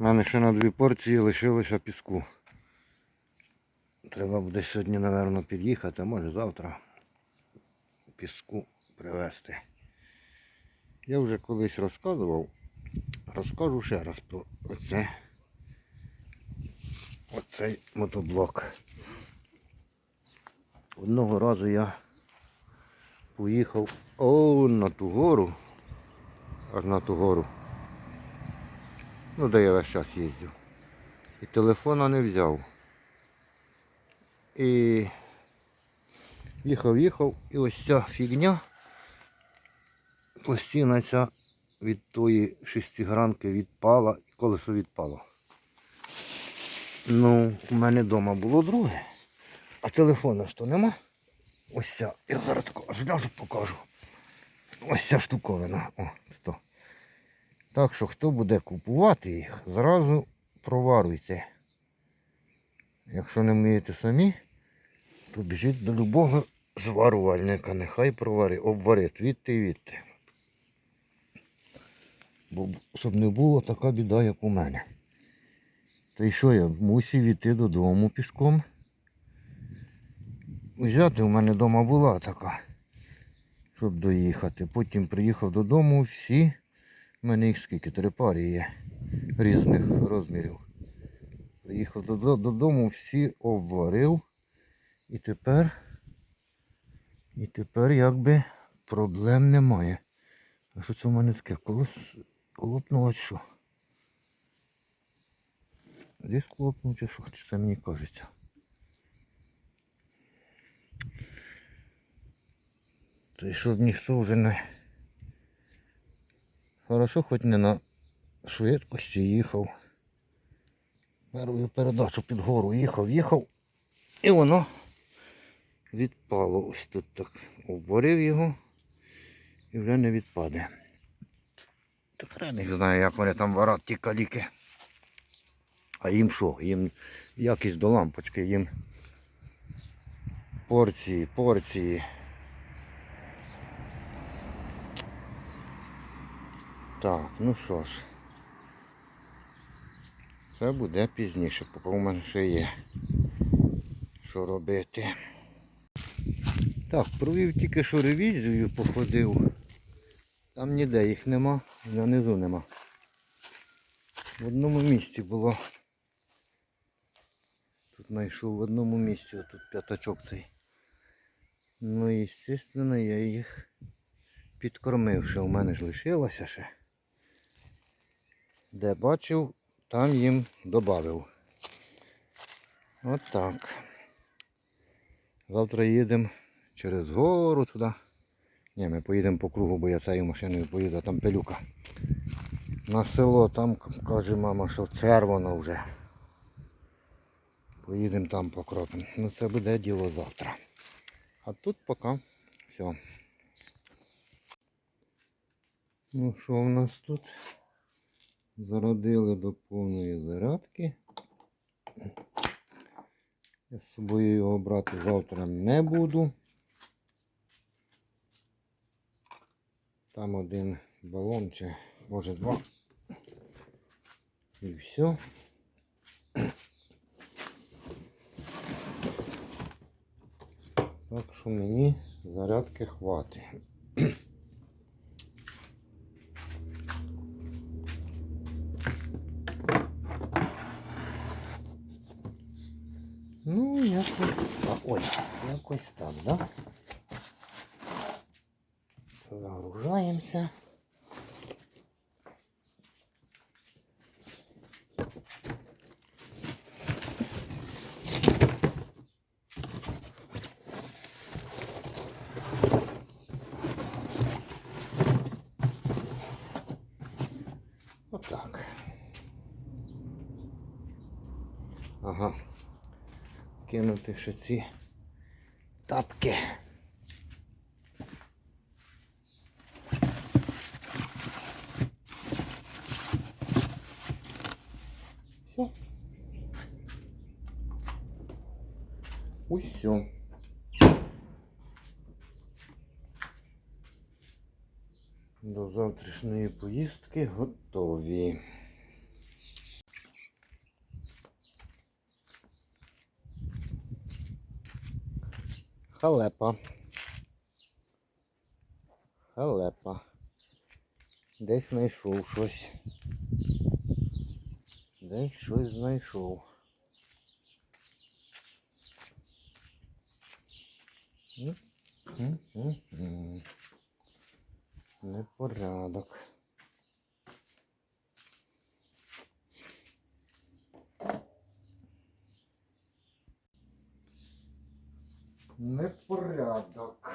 У мене ще на дві порції лишилося піску. Треба буде сьогодні, напевно, під'їхати, а може завтра піску привезти. Я вже колись розказував, розкажу ще раз про оце, оцей мотоблок. Одного разу я поїхав о, на ту гору, аж на ту гору. Ну, де я весь час їздив. І телефона не взяв. І їхав, їхав, і ось ця фігня ця від тої шестигранки відпала і колесо відпало. Ну, у мене вдома було друге, а телефона ж то нема. Ось ця. Я зараз тако аж покажу. Ось ця штуковина. О. Так що хто буде купувати їх, зразу проваруйте. Якщо не вмієте самі, то біжіть до любого зварувальника, нехай проварить, обварить, відти і відти. Бо щоб не було така біда, як у мене. Та й що я мусив йти додому пішком. Взяти у мене вдома була така, щоб доїхати. Потім приїхав додому, всі, в мене їх скільки, три пари є різних розмірів. Приїхав додому, всі обварив. І тепер, і тепер якби проблем немає. А що це в мене таке? Колос лопнуло що? Десь лопнув чи що, чи це мені кажеться. Та й щоб ніхто вже не. Хорошо, хоч не на швидкості їхав. Першу передачу під гору їхав, їхав. І воно відпало. Ось тут так. Обварив його і вже не відпаде. Так хрен не знаю, як вони там варять ті каліки. А їм що? Їм якість до лампочки, їм порції, порції. Так, ну що ж. Це буде пізніше, поки у мене ще є. Що робити. Так, провів тільки що ревізію, походив. Там ніде їх нема, внизу нема. В одному місці було. Тут знайшов в одному місці, тут п'ятачок цей. Ну і, звісно, я їх підкормив, що в мене ж лишилося ще. Де бачив, там їм додав. От так. Завтра їдемо через гору туди. Ні, ми поїдемо по кругу, бо я цією машиною поїду, а там пилюка. На село, там каже мама, що червоно вже. Поїдемо там покропимо. Ну це буде діло завтра. А тут поки все. Ну що в нас тут? Зародили до повної зарядки. Я з собою його брати завтра не буду. Там один балон чи може два. І все. Так що мені зарядки хватить. Да? Загружаємося. Отак. Ага. Кинути ще ці тапки. Все. Усьо. До завтрашньої поїздки готові. Халепа. Халепа. Десь знайшов щось. Десь щось знайшов. Непорядок. Непорядок.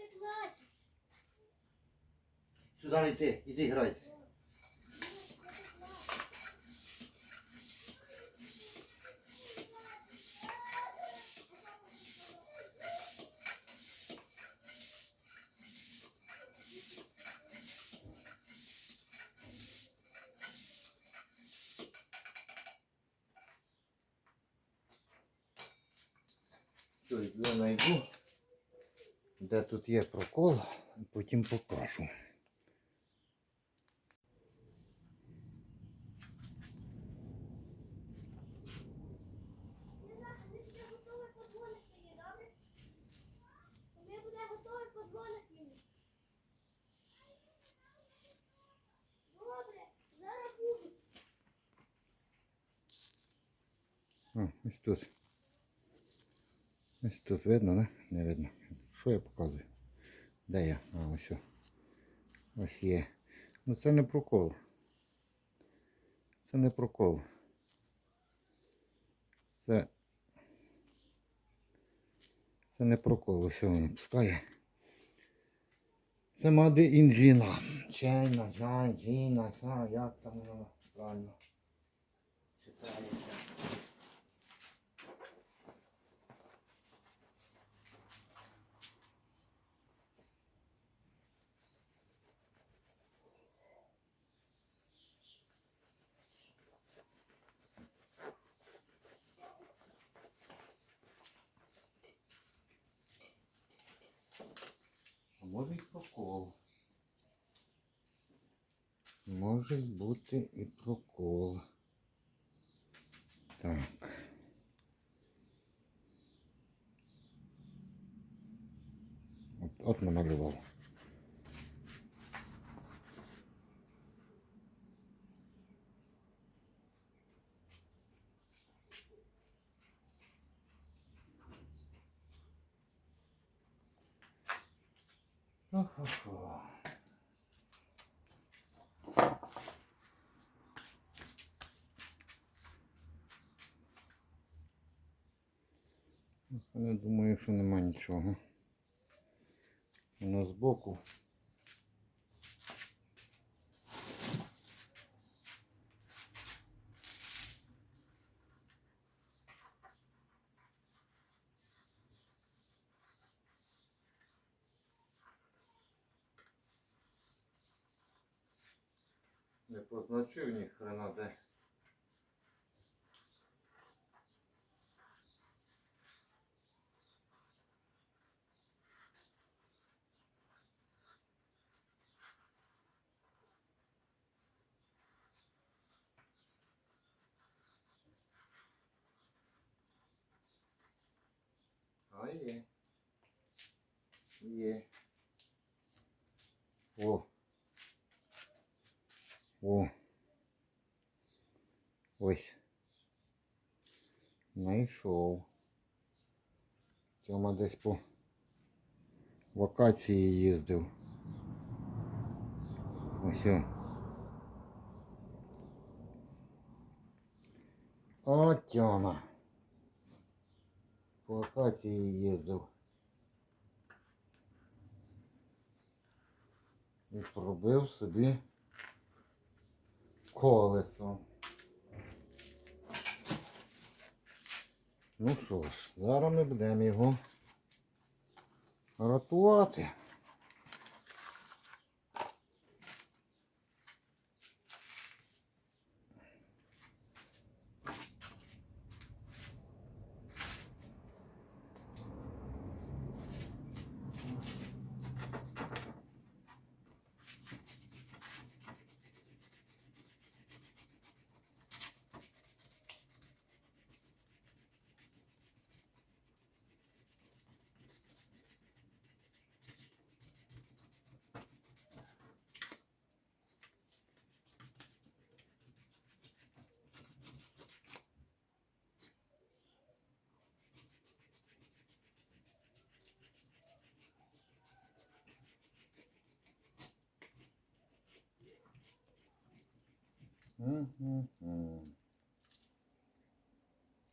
Ти плачеш? Сюди не йти, іди грайся. Що, я знайду, де тут є прокол, потім покажу. О, ось тут. Ось тут видно, да? Не видно. Що я показую? Де я? А, ось. Ось є. Ну це не прокол. Це не прокол. Це. Це не прокол, ось воно пускає. Це мади інжіна. Чайна, чай, джіна, чай, як там воно правильно читається. Може і прокол. Може бути і прокол. Так. От, от намалював. Не позначив ні хрена де. А є. Є. О. О. Ось. Знайшов. Тьома десь по вакації їздив. Ось. О, Тьома. По вакації їздив. І пробив собі колесо. Ну що ж, зараз ми будемо його рятувати.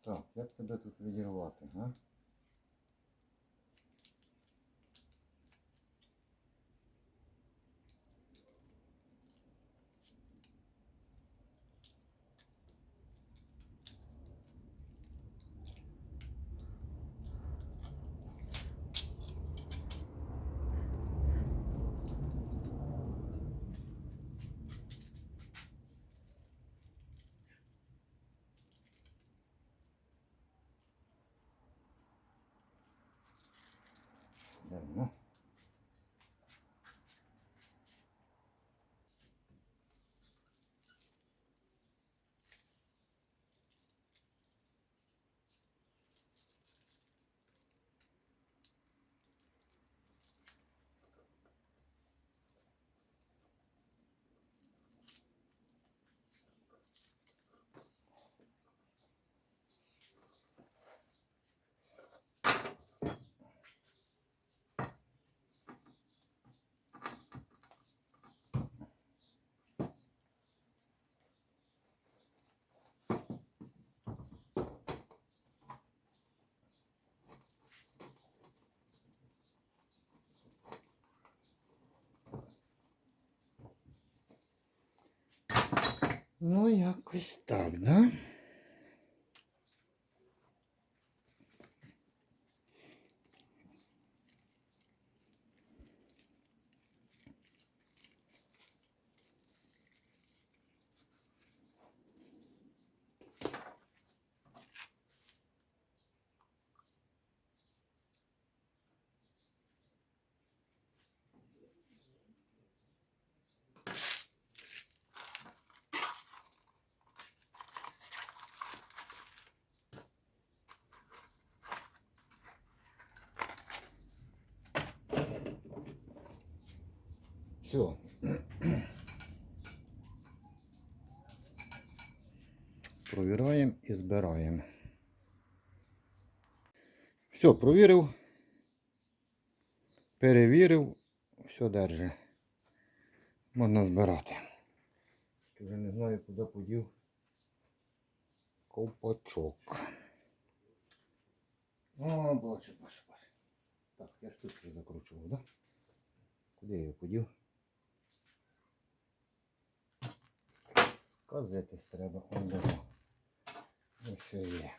Так, як тебе тут відірвати, га? Ну, якось так, да? Все. Провіраємо і збираємо. Все, провірив. Перевірив, все держи. Можна збирати. Вже не знаю, куди подів ковпачок. О, боже, боже, боже. Так, я ж тут закручував, да? Куди я його подів? Сказитись треба, он що є.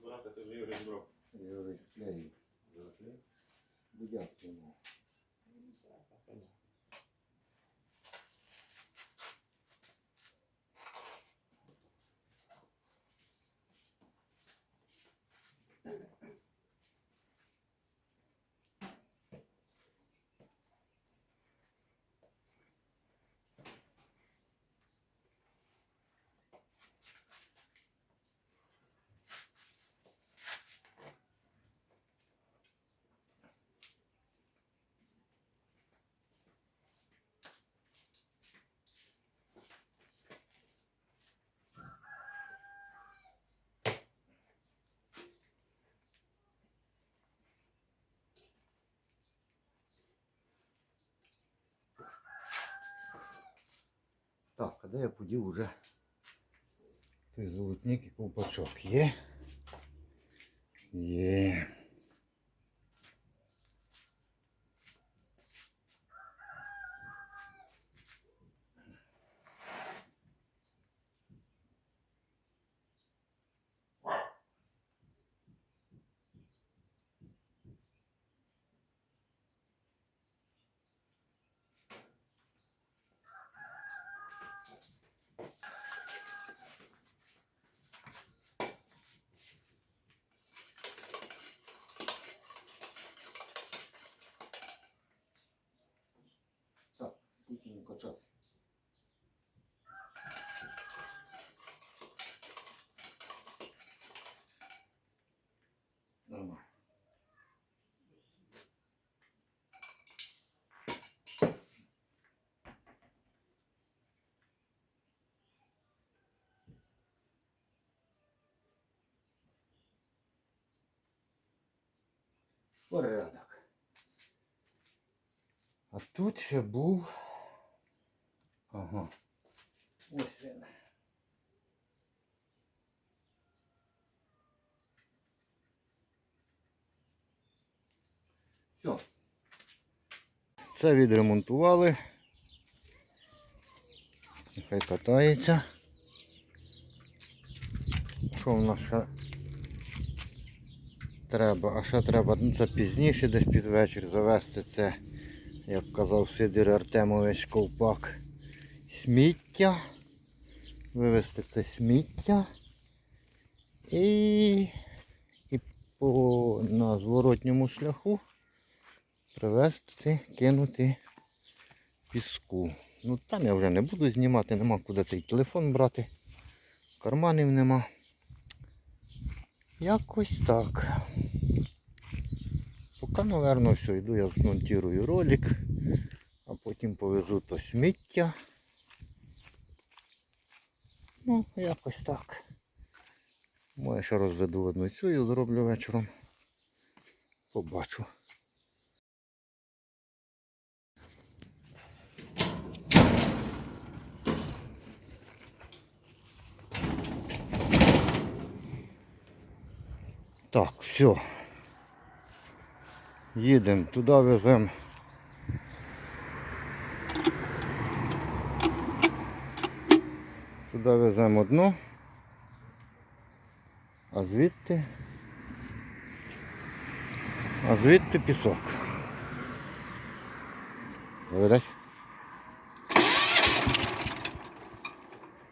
Розбирати, ти вже Юрій збрав. Клей. Будь-як, йому. Так, а де я подів уже той золотник і ковпачок? Є? Є. Скільки качати. Нормально. Порядок. А тут ще був. Ага. Ось він. Все. Це відремонтували. Нехай катається. Що в нас ще треба? А ще треба, ну це пізніше десь під вечір завести це як казав Сидір Артемович Ковпак, сміття. Вивезти це сміття і, і по, на зворотньому шляху привезти, кинути піску. Ну там я вже не буду знімати, нема куди цей телефон брати. Карманів нема. Якось так. Поки, напевно, все, йду я змонтирую ролик, а потім повезу то сміття. Ну, якось так. Може ще розведу одну цю зроблю вечором. Побачу. Так, все. Їдемо, туди веземо. Туди веземо дно, А звідти. А звідти пісок. Заведеш?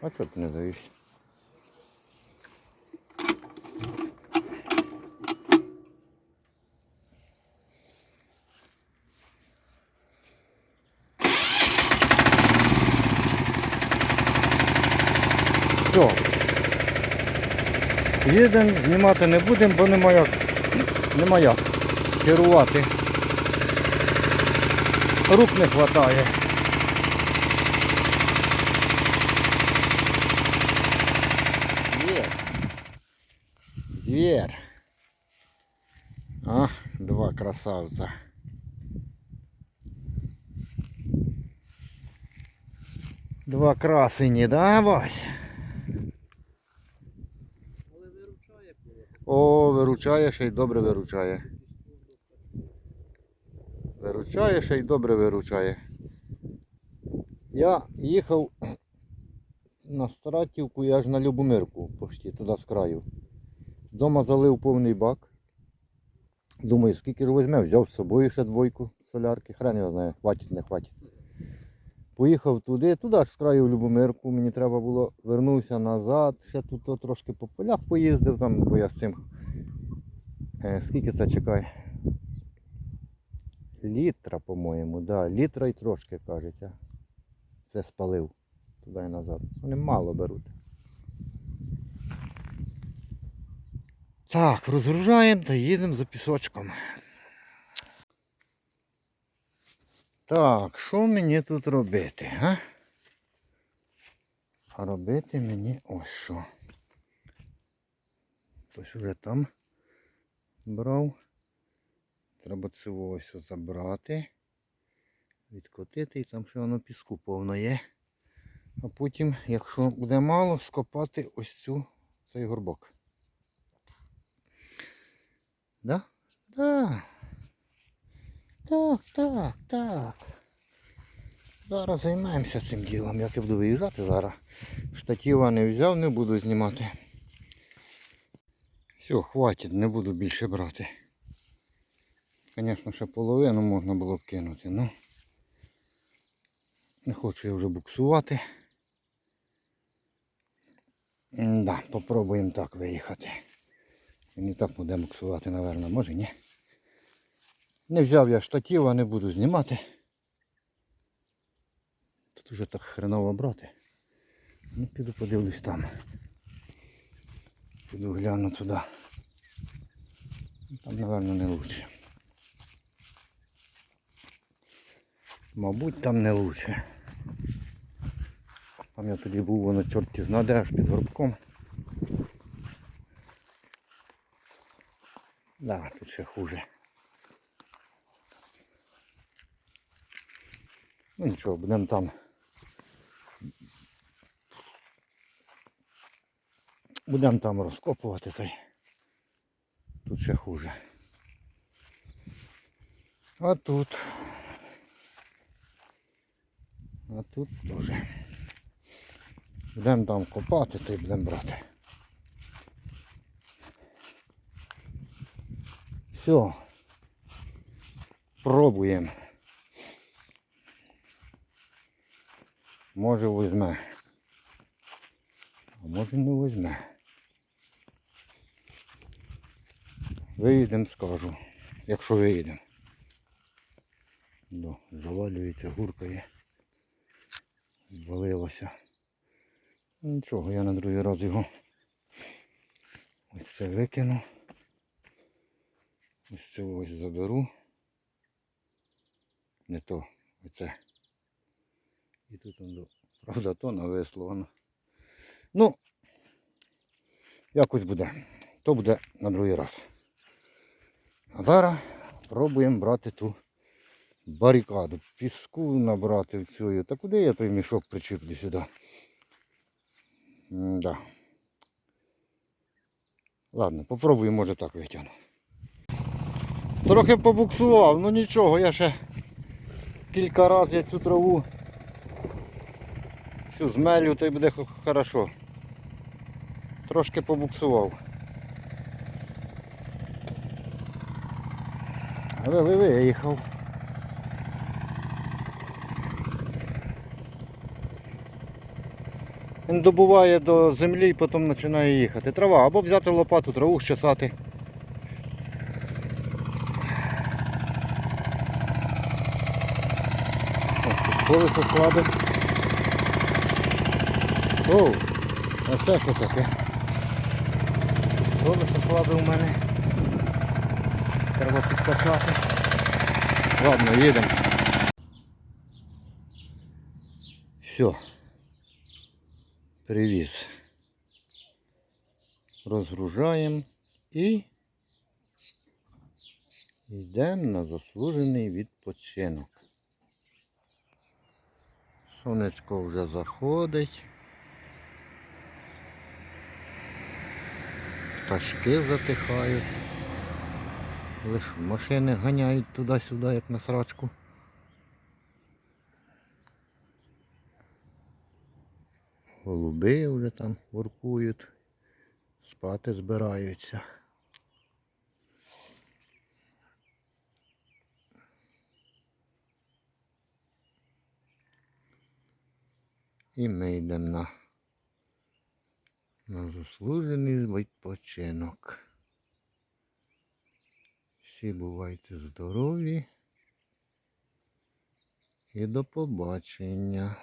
А чого ти не завівся? Все. Їдемо, знімати не будемо, бо нема як. Нема як керувати. Рук не вистачає. Звір. Звір. А, два красавця. Два красені, да, Вась? О, виручає, ще й добре виручає. Виручає, ще й добре виручає. Я їхав на Стратівку, я ж на Любомирку почти туди з краю. Дома залив повний бак. Думаю, скільки ж візьме, взяв з собою ще двойку солярки. Хрен його знає, хватить, не хватить. Поїхав туди, туди ж з краю в Любомирку, мені треба було, вернувся назад, ще тут трошки по полях поїздив, там, бо я з цим. Е, скільки це чекай? Літра, по-моєму, да, літра і трошки, кажеться. Це спалив туди і назад. Вони мало беруть. Так, розгружаємо та їдемо за пісочком. Так, що мені тут робити, а? А робити мені ось що. Хтось вже там брав. Треба це ось забрати, відкотити і там ще воно піску повно є. А потім, якщо буде мало, скопати ось цю цей горбок. Да? Да. Так, так, так. Зараз займаємося цим ділом. Як я буду виїжджати зараз. Штатива не взяв, не буду знімати. Все, хватить, не буду більше брати. Звісно, ще половину можна було б кинути, ну не хочу я вже буксувати. Да, попробуємо так виїхати. І так буде буксувати, напевно, може ні. Не взяв я штатива, не буду знімати. Тут уже так хреново брати. Ну, піду подивлюсь там. Піду гляну туди. Там, напевно, не лучше. Мабуть, там не лучше. Там я тоді був, воно чорті знаде, аж під горбком. Да, тут ще хуже. Ну нічого, будемо там. Будемо там розкопувати той. Тут ще хуже. А тут. А тут теж. Будемо там копати, то й будемо брати. Все. Пробуємо. Може візьме. А може не візьме. Виїдемо, скажу. Якщо виїдемо. Ну, завалюється, гуркає. Валилося. Нічого, я на другий раз його ось це викину. Ось це ось заберу. Не то, оце. І тут воно, правда, то навесло воно. Ну, Якось буде. То буде на другий раз. А зараз пробуємо брати ту барикаду. Піску набрати в цю. Та куди я той мішок причіплю сюди? Да. Ладно, попробую, може так витягну. Трохи побуксував, ну нічого, я ще кілька разів я цю траву всю змелю, то й буде хо- хорошо. Трошки побуксував. Але ви виїхав. Він добуває до землі і потім починає їхати. Трава, або взяти лопату, траву щесати. Колесо слабе. Оу, а це що таке? Колесо слабе у мене. Треба підкачати. Ладно, їдемо. Все. Привіз. Розгружаємо і йдемо на заслужений відпочинок. Сонечко вже заходить. Пташки затихають. Лиш машини ганяють туди-сюди, як на срачку. Голуби вже там воркують, спати збираються. І ми йдемо на, на заслужений відпочинок. Всі бувайте здорові і до побачення.